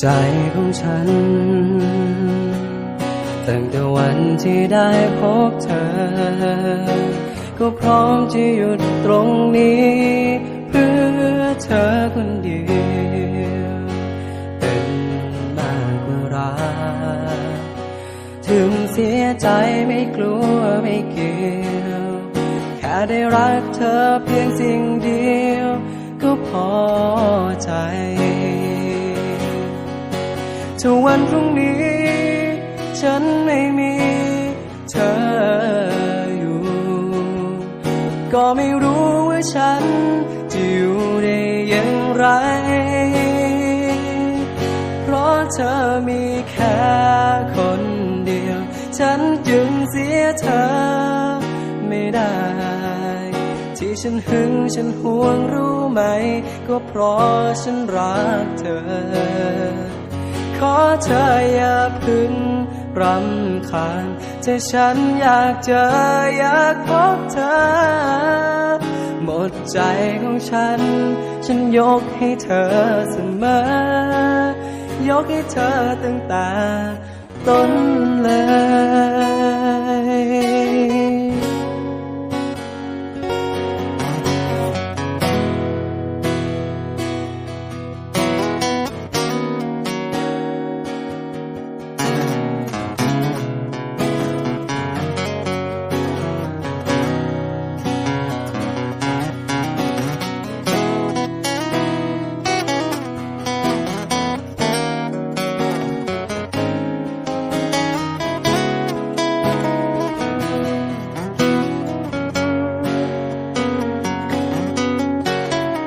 ใจของฉัน ตั้งแต่วันที่ได้พบเธอ ก็พร้อมจะหยุดตรงนี้ เพื่อเธอคนเดียว เป็นมากกว่ารักถึงเสียใจไม่กลัวไม่เกี่ยว แค่ได้รักเธอเพียงสิ่งเดียว ก็พอใจ ถ้าวันพรุ่งนี้ ฉันไม่มีเธออยู่ ก็ไม่รู้ว่าฉันจะอยู่ได้อย่างไร เพราะเธอมีแค่คนเดียว ฉันจึงเสียเธอไม่ได้ที่ฉันหึงฉันห่วงรู้ไหม ก็เพราะฉันรักเธอ อเธออย่าพึงรำคาญจะฉันอยากเจออยากพบเธอ หมดใจของฉัน ฉันยกให้เธอเสมอ ยกให้เธอตั้งแต่ต้น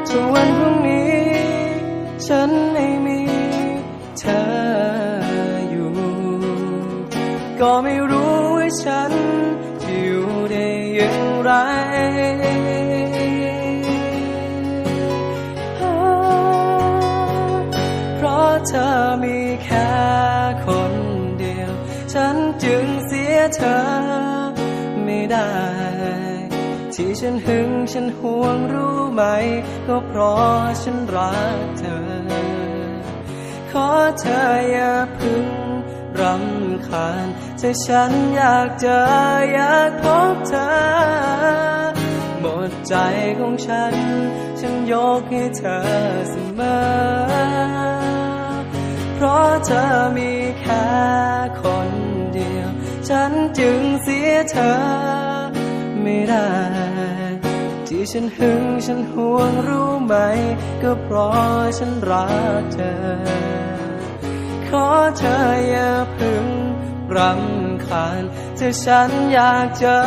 ถ้าวันพรุ่งนี้ ฉันไม่มีเธออยู่ ก็ไม่รู้ว่าฉันจะอยู่ได้อย่างไรเพราะเธอมีแค่คนเดียว ฉันจึงเสียเธอไม่ได้ ที่ฉันหึงฉันห่วงรู้ไหม ก็เพราะฉันรักเธอ ขอเธออย่าพึงรำคาญใจฉันอยากเจออยากพบเธอ หมดใจของฉัน ฉันยกให้เธอเสมอ เพราะเธอมีแค่คนเดียว ฉันจึงเสียเธอ ไม่ได้ ที่ฉันหึงฉันห่วงรู้ไหม ก็เพราะฉันรักเธอ ขอเธออย่าพึงรำคาญถ้าฉันอยากเจอ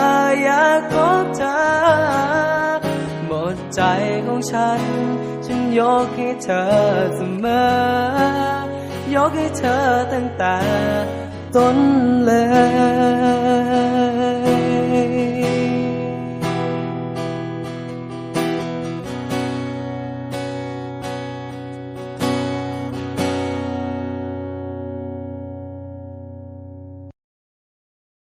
อยากพบเธอ หมดใจของฉัน ฉันยกให้เธอเสมอ ยกให้เธอตั้งแต่ต้นเลย